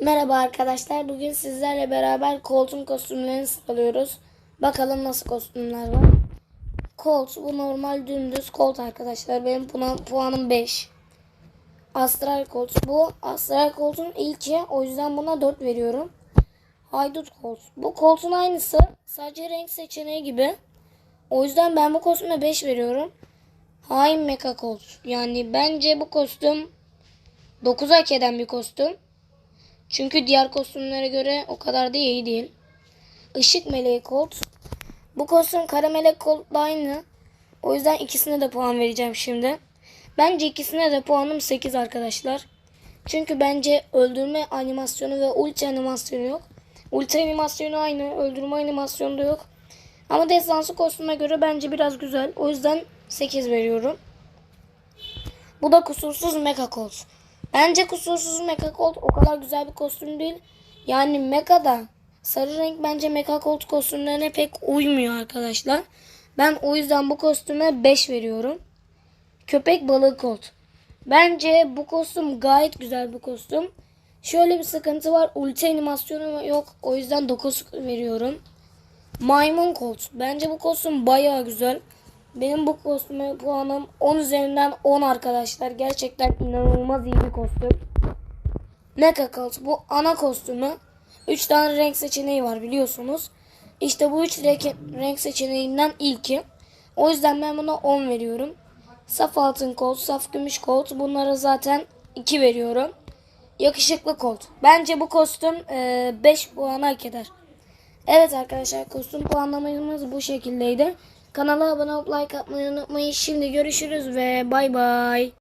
Merhaba arkadaşlar. Bugün sizlerle beraber Colt'un kostümlerini sıralıyoruz. Bakalım nasıl kostümler var. Colt bu normal dümdüz Colt arkadaşlar. Benim puanım 5. Astral Colt bu Astral Colt'un ilki. O yüzden buna 4 veriyorum. Haydut Colt. Bu Colt'un aynısı. Sadece renk seçeneği gibi. O yüzden ben bu kostüme 5 veriyorum. Hain Mecha Colt. Yani bence bu kostüm 9 hak eden bir kostüm. Çünkü diğer kostümlere göre o kadar da iyi değil. Işık Meleği Colt. Bu kostüm Kara Melek Colt'la aynı. O yüzden ikisine de puan vereceğim şimdi. Bence ikisine de puanım 8 arkadaşlar. Çünkü bence öldürme animasyonu ve ulti animasyonu yok. Ulti animasyonu aynı, öldürme animasyonu da yok. Ama destansı kostüme göre bence biraz güzel. O yüzden 8 veriyorum. Bu da kusursuz Mecha Colt. Bence kusursuz Mecha Colt o kadar güzel bir kostüm değil. Yani Mecha'da sarı renk bence Mecha Colt kostümlerine pek uymuyor arkadaşlar. Ben o yüzden bu kostüme 5 veriyorum. Köpek balığı Colt. Bence bu kostüm gayet güzel bir kostüm. Şöyle bir sıkıntı var. Ulti animasyonu yok. O yüzden 9 veriyorum. Maymun Colt. Bence bu kostüm bayağı güzel. Benim bu kostüme puanım 10 üzerinden 10 arkadaşlar. Gerçekten inanılmaz iyi bir kostüm. Mecha Colt bu ana kostümü. 3 tane renk seçeneği var biliyorsunuz. İşte bu 3 renk, renk seçeneğinden ilki. O yüzden ben buna 10 veriyorum. Saf altın Colt, saf gümüş Colt bunlara zaten 2 veriyorum. Yakışıklı Colt. Bence bu kostüm 5 puan hak eder. Evet arkadaşlar kostüm puanlamamız bu şekildeydi. Kanala abone olup like atmayı unutmayın. Şimdi görüşürüz ve bay bay.